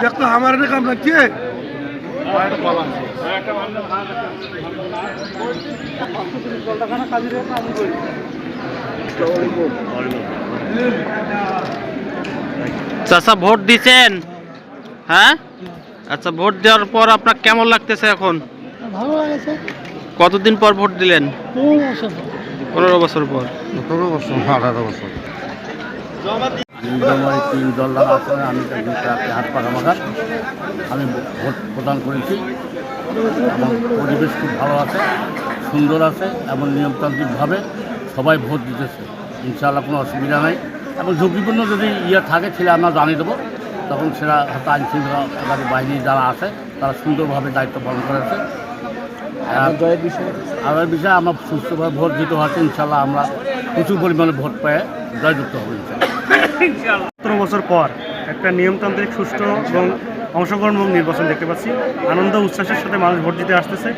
দেখো আমার কাম লাগছে চাচা ভোট দিছেন? হ্যাঁ? আচ্ছা ভোট দেওয়ার পর আপনার কেমন লাগতেছে এখন? ভালো লাগেছে। কতদিন পর ভোট দিলেন? পনেরো বছর। পর। সতেরো বছর আঠারো বছর। তিন আসনে আমি হাত পাখা মাখা আমি ভোট প্রদান করেছি। এবং পরিবেশ খুব ভালো আছে সুন্দর আছে এবং নিয়মতান্ত্রিকভাবে সবাই ভোট দিতেছে। ইনশাআল্লাহ কোনো অসুবিধা নাই। এবং ঝুঁকিপূর্ণ যদি ইয়ে থাকে ছেলে আমরা জানিয়ে দেবো। তখন সেটা হয়তো আইন শৃঙ্খলাকারী বাহিনী যারা আছে তারা সুন্দরভাবে দায়িত্ব পালন করেছে। আর বিষয়ে আমরা সুস্থভাবে ভোট দিতে হচ্ছে ইনশাল্লাহ আমরা প্রচুর পরিমাণে ভোট পায় জয়যুক্ত হবে সতেরো বছর পর একটা নিয়মতান্ত্রিক, সুষ্ঠু এবং অংশগ্রহণমূলক নির্বাচন দেখতে পাচ্ছি। আনন্দ, উচ্ছ্বাসের সাথে মানুষ ভোট দিতে আসতেছে।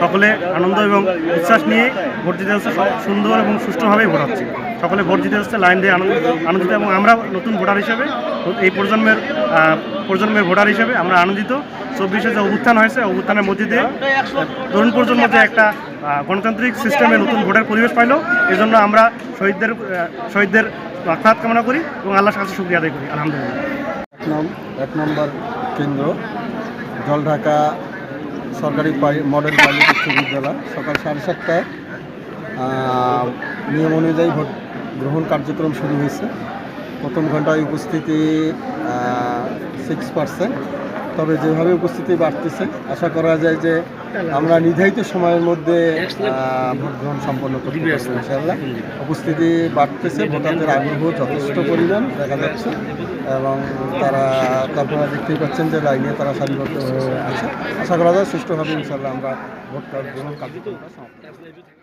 সকলে আনন্দ এবং উচ্ছ্বাস নিয়ে ভোট দিতে সব সুন্দর এবং সুষ্ঠুভাবেই ভোট হচ্ছে। সকলে ভোট দিতে আসছে লাইন দিয়ে আনন্দ আনন্দিত এবং আমরা নতুন ভোটার হিসেবে, এই প্রজন্মের প্রজন্মের ভোটার হিসেবে আমরা আনন্দিত। চব্বিশে যে অভ্যুত্থান হয়েছে, অভ্যুত্থানের মধ্যে দিয়ে তরুণ প্রজন্ম যে একটা গণতান্ত্রিক সিস্টেমে নতুন ভোটের পরিবেশ পাইলো, এজন্য আমরা শহীদদের শহীদদের আখ্যাত কামনা করি এবং আল্লাহর কাছে শুক্রিয়া আদায় করি। আলহামদুলিল্লাহ। এক নম- এক নম্বর কেন্দ্র জলঢাকা সরকারি মডেল পাইলট উচ্চ বিদ্যালয় সকাল সাড়ে সাতটায় নিয়ম অনুযায়ী ভোট গ্রহণ কার্যক্রম শুরু হয়েছে। প্রথম ঘন্টায় উপস্থিতি সিক্স পার্সেন্ট তবে যেভাবে উপস্থিতি বাড়তেছে আশা করা যায় যে আমরা নির্ধারিত সময়ের মধ্যে ভোট গ্রহণ সম্পন্ন করতে পারব ইনশাআল্লাহ। উপস্থিতি বাড়তেছে ভোটারদের আগ্রহ যথেষ্ট পরিমাণ দেখা যাচ্ছে এবং তারা তারপরে দেখতেই পাচ্ছেন যে লাইনে তারা সারিবদ্ধ হয়ে আছে। আশা করা যায় সুষ্ঠুভাবে ইনশাআল্লাহ আমরা ভোট গ্রহণ কার্যক্রমটা সমাপ্ত।